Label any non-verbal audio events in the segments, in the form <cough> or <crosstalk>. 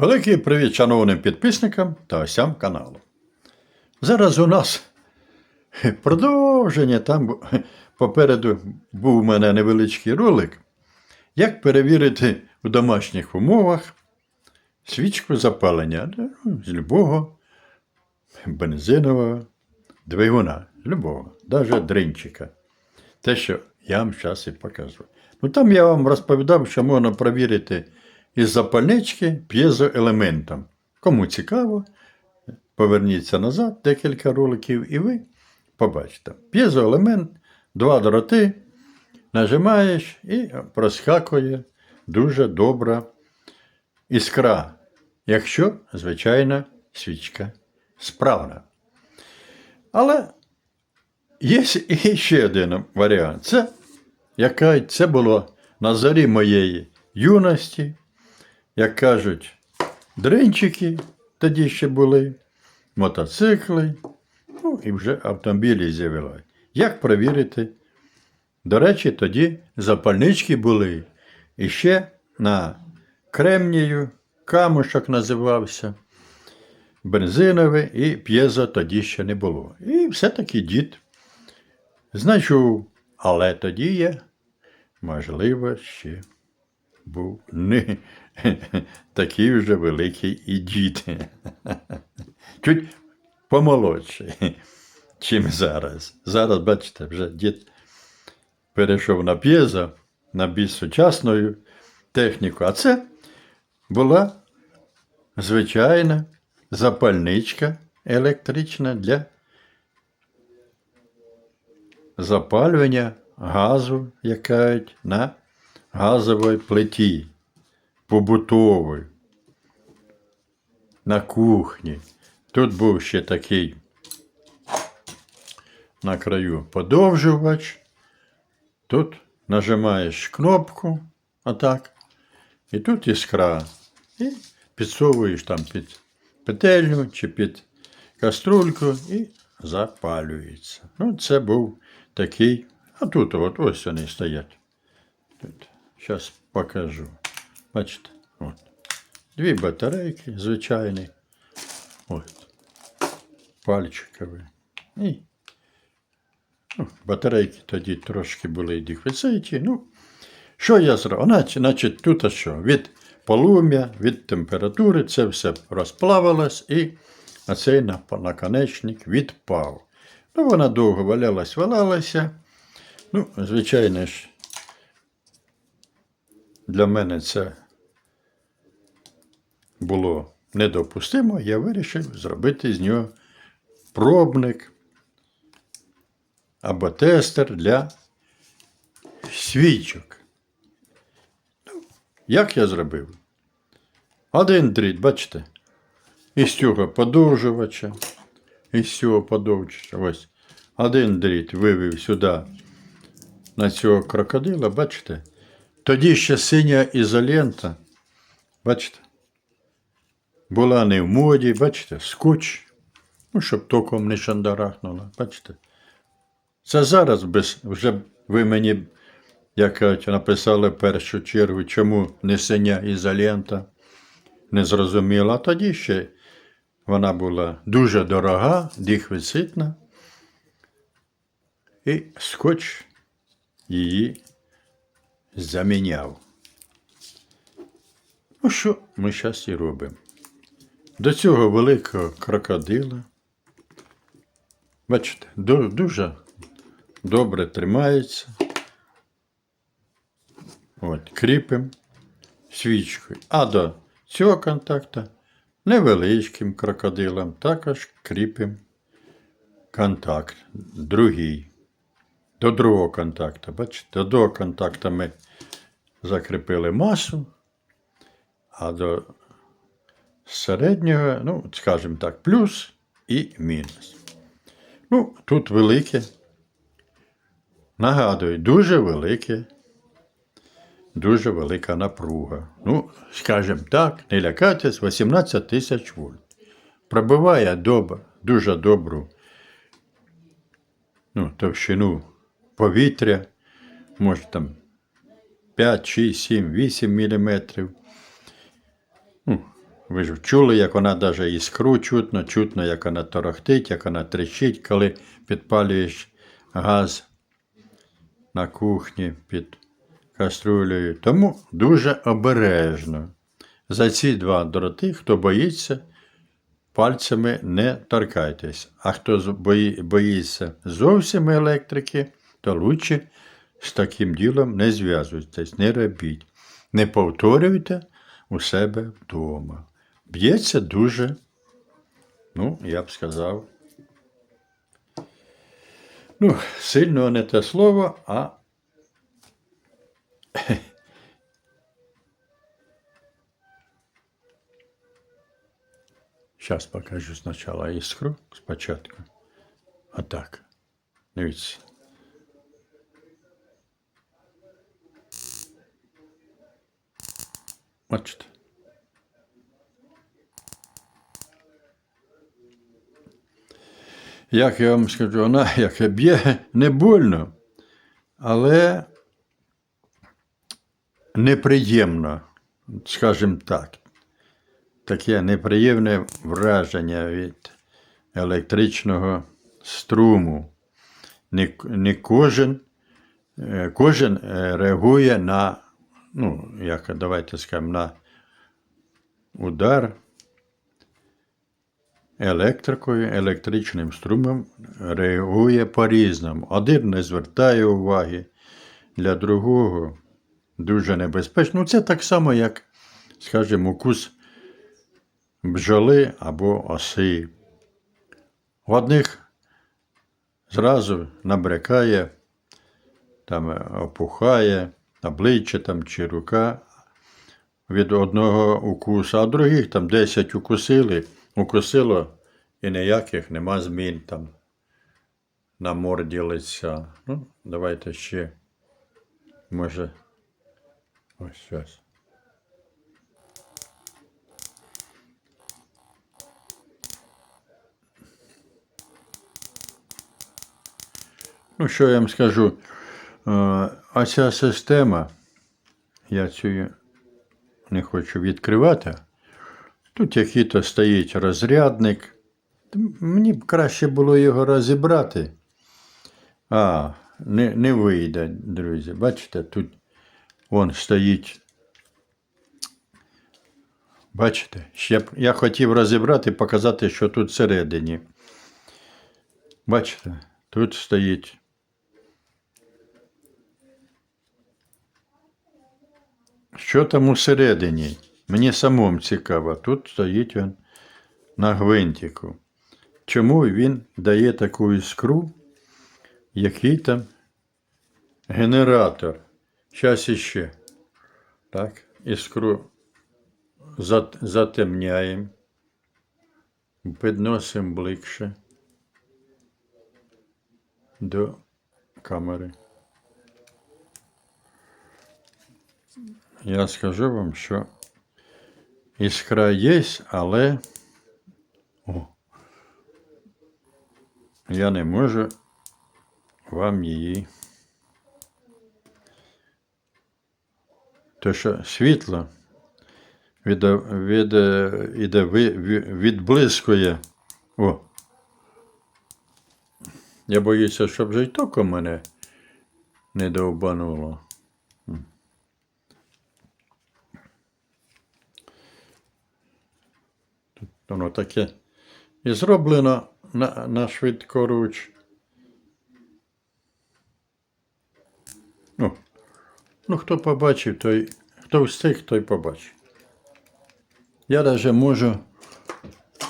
Великий привіт шановним підписникам та осям каналу. Зараз у нас продовження. Там попереду був у мене невеличкий ролик, як перевірити в домашніх умовах свічку запалення ну, з любого бензинового двигуна, любого, навіть дринчика. Те, що я вам зараз і покажу. Ну там я вам розповідав, що можна перевірити із запальнички п'єзоелементом. Кому цікаво, поверніться назад декілька роликів, і ви побачите. П'єзоелемент, два дроти, нажимаєш і проскакує дуже добра іскра, якщо, звичайно, свічка справна. Але є ще один варіант. Це, яка це було на зорі моєї юності, як кажуть, дринчики тоді ще були, мотоцикли, ну і вже автомобілі з'явилися. Як перевірити? До речі, тоді запальнички були. І ще на кремнію, камушок називався, бензиновий і п'єзо тоді ще не було. І все-таки дід знайшов, але тоді я, можливо, ще був не <laughs> такий вже великий і дід. <laughs> Чуть помолодший, <laughs> чим зараз. Зараз, бачите, вже дід перейшов на п'єзо, на більш сучасну техніку. А це була звичайна запальничка електрична для запалювання газу, як кажуть, на газовій плиті, побутовій, на кухні. Тут був ще такий на краю подовжувач. Тут нажимаєш кнопку, отак, і тут іскра. І підсовуєш там під петельню чи під каструльку і запалюється. Ну, це був такий. А тут от ось вони стоять. Тут. Зараз покажу. Бачите, от. Дві батарейки звичайні. От. Пальчикові. І ну, батарейки тоді трошки були дефіциті. Ну, що я зробив? Значить, тут що? Від полум'я, від температури це все розплавилось і оцей наконечник відпав. Ну, вона довго валялась, валялася. Ну, звичайно ж, для мене це було недопустимо. Я вирішив зробити з нього пробник або тестер для свічок. Ну, як я зробив? Один дріт, бачите, із цього подовжувача, із цього подовжувача. Ось один дріт вивів сюди на цього крокодила, бачите? Тоді ще синя ізолента, бачите, була не в моді, бачите, скотч, ну, щоб током не шандарахнуло, бачите. Це зараз без, вже ви мені, як кажуть, написали в першу чергу, чому не синя ізолента, не зрозуміла. А тоді ще вона була дуже дорога, дихвицитна, і скотч її заміняв. Ну, що ми зараз і робимо? До цього великого крокодила. Бачите, дуже добре тримається. От, кріпимо свічкою. А до цього контакта невеличким крокодилом також кріпимо контакт, другий. До другого контакту. Бачите, до другого контакту ми закріпили масу, а до середнього, ну, скажімо так, плюс і мінус. Ну, тут велике. Нагадую, дуже велике, дуже велика напруга. Ну, скажімо так, не лякайтесь, 18 тисяч вольт. Пробиває добре, дуже добру ну, товщину повітря, може там 5, 6, 7, 8 міліметрів. Ви ж чули, як вона навіть іскру чутно, чутно, як вона торохтить, як вона тріщить, коли підпалюєш газ на кухні під каструлею. Тому дуже обережно. За ці два дроти, хто боїться, пальцями не торкайтесь. А хто бої- боїться зовсім електрики, то лучше з таким ділом не зв'язуйтесь, не робіть. Не повторюйте у себе вдома. Б'ється дуже, ну, я б сказав. Ну, сильно не те слово, а <laughs> Сейчас покажу сначала искру, спочатку. А так. Дивіться. Бачите. Як я вам скажу, вона як б'є не больно, але неприємно, скажімо так таке неприємне враження від електричного струму. Не, не кожен, е, кожен е, реагує на, ну, як давайте скажемо, на удар електрикою, електричним струмом реагує по-різному. Один не звертає уваги, для другого дуже небезпечно. Ну, це так само, як, скажімо, укус бджоли або оси. В одних зразу набрякає, там опухає обличчя там, чи рука від одного укусу, а других там 10 укусили, укусило і ніяких нема змін там на морді лиця. Ну, давайте ще, може, ось зараз. Ну, що я вам скажу? Е, А ця система, я цю не хочу відкривати. Тут який-то стоїть розрядник. Мені б краще було його розібрати. А, не, не вийде, друзі. Бачите, тут вон стоїть. Бачите, ще б- я хотів розібрати, показати, що тут всередині. Бачите, тут стоїть Що там усередині? Мені самому цікаво. Тут стоїть він на гвинтику. Чому він дає таку іскру, який там генератор? Зараз іще. Так, іскру затемняємо, підносимо ближче до камери. Я скажу вам, що іскра є, але О, я не можу вам її. То що світло від, від, іде, відблискує. О. Я боюся, щоб вже й мене не довбануло. Воно таке і зроблено на, на швидкоруч. Ну, ну, хто побачив, той, хто встиг, той побачив. Я навіть можу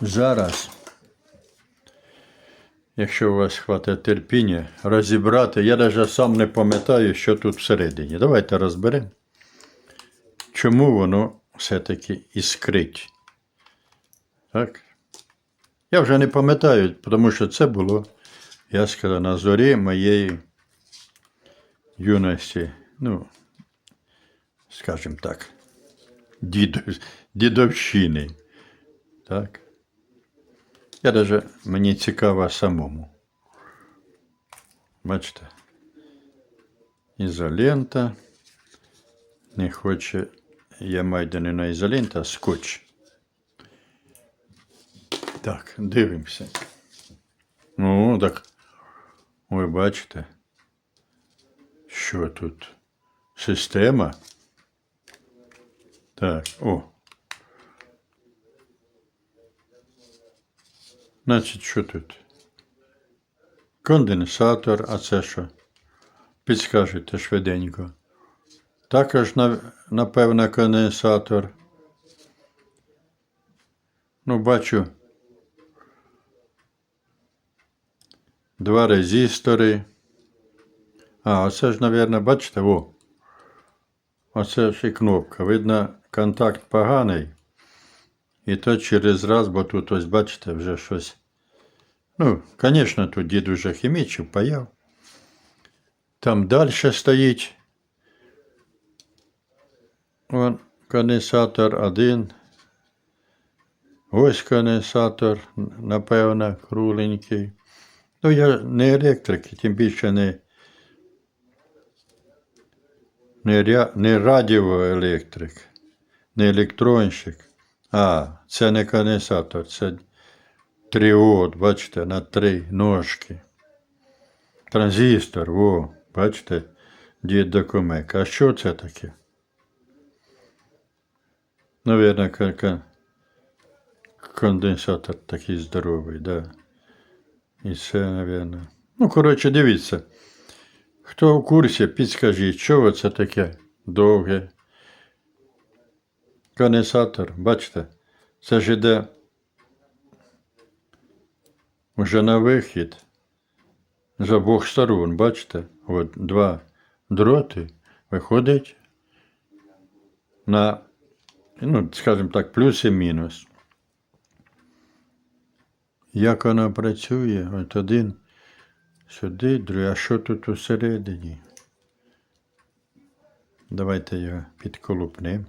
зараз, якщо у вас хватить терпіння, розібрати. Я навіть сам не пам'ятаю, що тут всередині. Давайте розберемо, чому воно все-таки іскрить. Так. Я вже не пам'ятаю, тому що це було, я сказав, на зорі моєї юності. Ну, скажімо так, діду, дідовщини. Так. Я даже мені цікаво самому. Бачите. Ізолента. Не хоче, я майже на ізолента, а скотч. Так, дивимося. Ну, так. Ви бачите, що тут? Система. Так, о. Значить, що тут? Конденсатор, а це що? Підскажете швиденько. Також, на- напевно, конденсатор. Ну, бачу. Два резистори. А, оце ж, мабуть, бачите, о. Оце ж і кнопка. Видно, контакт поганий. І то через раз, бо тут ось бачите, вже щось. Ну, звісно, тут дід уже хімічив, паяв. Там далі стоїть. Вон конденсатор один. Ось конденсатор, напевно, кругленький. Ну, я не електрик, тим більше не, не, не радіоелектрик, не електронщик. А, це не конденсатор, це тріод, бачите, на три ножки. Транзистор, во, бачите, дід докумек. А що це таке? Навірно, конденсатор такий здоровий, да. І це, напевно. Ну, коротше, дивіться. Хто в курсі, підскажіть, що це таке довге. Конденсатор, бачите, це ж іде вже на вихід з обох сторон, бачите? От два дроти виходить на, ну, скажімо так, плюс і мінус. Як вона працює? От один сюди, другий, а що тут усередині? Давайте його підколупнемо.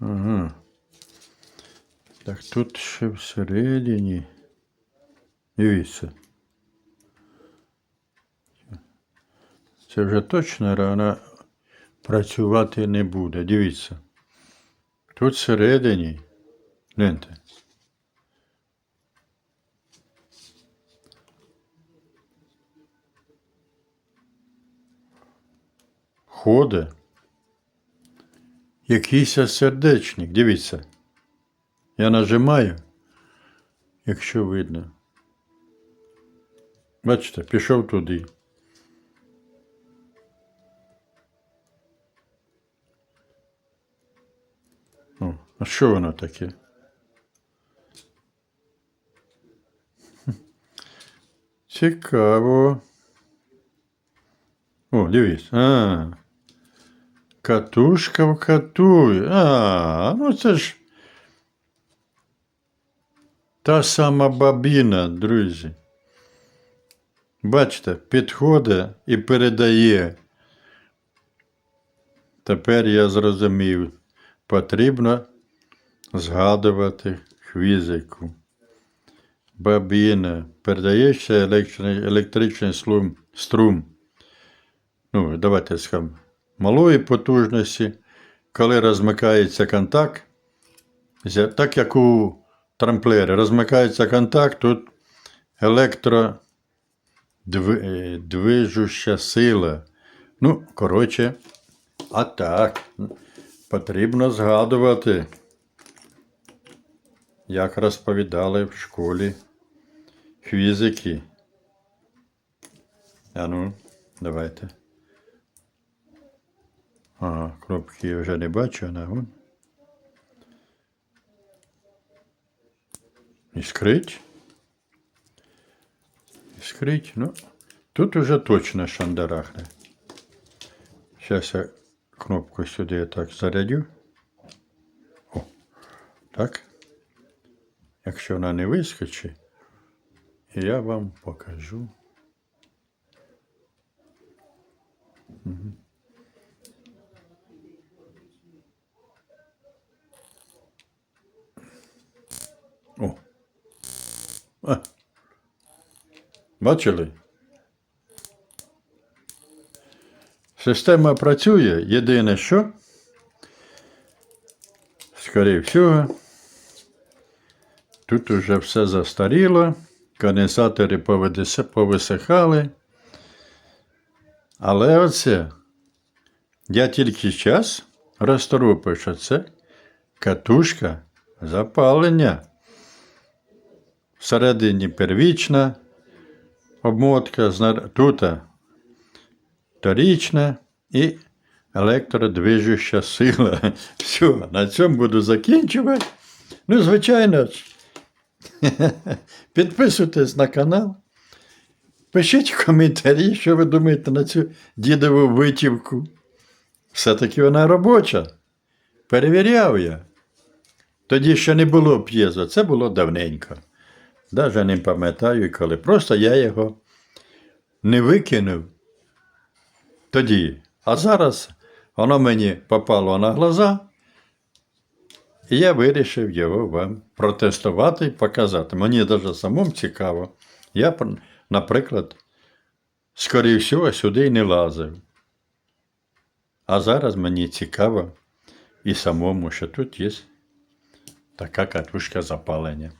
Ага. Так тут ще всередині. Дивіться. Це вже точно вона працювати не буде. Дивіться. Тут всередині. Гляньте. Ходить. Якийсь сердечник. Дивіться. Я нажимаю, якщо видно. Бачите, пішов туди. А що воно таке? Цікаво. О, дивись. А. Катушка в катуй. А, ну це ж. Та сама бабіна, друзі. Бачите, підходить і передає. Тепер я зрозумів, потрібно згадувати хвізику. Бабіна, передається електричний, електричний слум, струм. Ну, давайте скажемо, малої потужності, коли розмикається контакт, так як у трамплері, розмикається контакт, тут електродвижуща сила. Ну, коротше, а так, потрібно згадувати, як розповідали в школі фізики. А ну, давайте. Ага, кнопки я вже не бачу, а вон. Іскрить. Іскрить, ну, тут уже точно шандарахне. Зараз я кнопку сюди так зарядю. О, так. Якщо вона не вискочить, я вам покажу. О. А. Бачили? Система працює. Єдине, що, скоріше всього, тут уже все застаріло, конденсатори повисихали. Але оце, я тільки час розторопив, що це катушка запалення. Всередині первічна обмотка, тут вторічна і електродвижуща сила. <laughs> Все, на цьому буду закінчувати. Ну, звичайно. <laughs> Підписуйтесь на канал. Пишіть коментарі, що ви думаєте на цю дідову витівку. Все-таки вона робоча. Перевіряв я. Тоді ще не було п'єзо, це було давненько. Даже не пам'ятаю коли. Просто я його не викинув тоді. А зараз воно мені попало на глаза, і я вирішив його вам протестувати і показати. Мені навіть самому цікаво. Я, наприклад, скоріше всього, сюди й не лазив. А зараз мені цікаво і самому, що тут є така катушка запалення.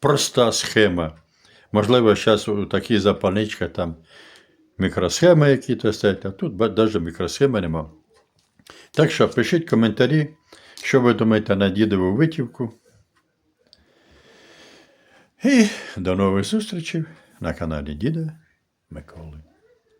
Проста схема. Можливо, зараз у такій запальничках там мікросхеми які-то стоять, а тут навіть мікросхеми нема. Так що пишіть коментарі, що ви думаєте на дідову витівку. І до нових зустрічей на каналі Діда Миколи.